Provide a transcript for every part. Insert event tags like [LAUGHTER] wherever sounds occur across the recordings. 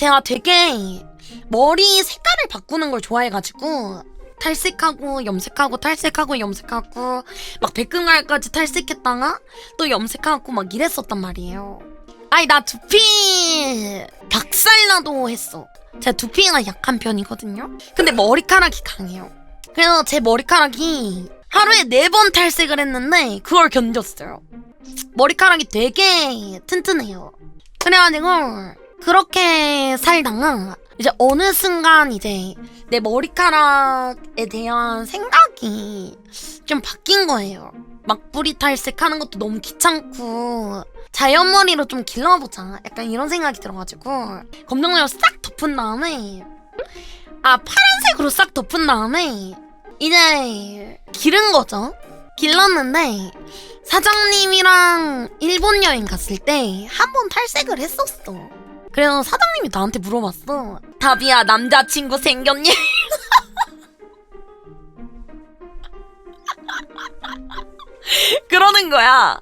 제가 되게 머리 색깔을 바꾸는 걸 좋아해가지고 탈색하고 염색하고 탈색하고 염색하고 막 백금갈까지 탈색했다가 또 염색하고 막 이랬었단 말이에요. 아니 나 두피 박살나도 했어. 제가 두피가 약한 편이거든요. 근데 머리카락이 강해요. 그래서 제 머리카락이 하루에 네 번 탈색을 했는데 그걸 견뎠어요. 머리카락이 되게 튼튼해요. 그래가지고 그렇게 살다가 이제 어느 순간 이제 내 머리카락에 대한 생각이 좀 바뀐 거예요. 막 뿌리 탈색하는 것도 너무 귀찮고 자연머리로 좀 길러보자 약간 이런 생각이 들어가지고 검정색으로 싹 덮은 다음에 아 파란색으로 싹 덮은 다음에 이제 기른 거죠. 길렀는데 사장님이랑 일본 여행 갔을 때 한 번 탈색을 했었어. 그래서 사장님이 나한테 물어봤어. 다비야 남자친구 생겼니? [LAUGHS] 그러는 거야.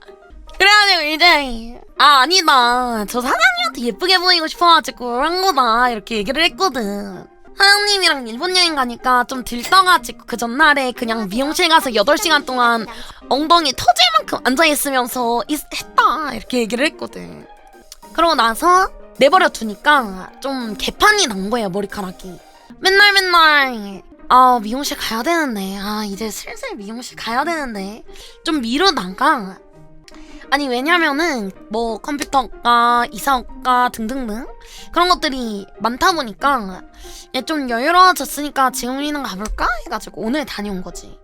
그래가지고 이제 아 아니다 저 사장님한테 예쁘게 보이고 싶어가지고 한 거다 이렇게 얘기를 했거든. 사장님이랑 일본 여행 가니까 좀 들떠가지고 그 전날에 그냥 미용실 가서 8시간 동안 엉덩이 터질 만큼 앉아있으면서 있- 했다 이렇게 얘기를 했거든 그러고 나서 내버려 두니까 좀 개판이 난 거예요 머리카락이. 맨날 맨날 아 미용실 가야 되는데. 아 이제 슬슬 미용실 가야 되는데. 좀 미루다가 아니 왜냐면은 뭐 컴퓨터과 이사업과 등등등 그런 것들이 많다 보니까 얘좀 여유로워졌으니까 지금 우리는 가볼까? 해가지고 오늘 다녀온 거지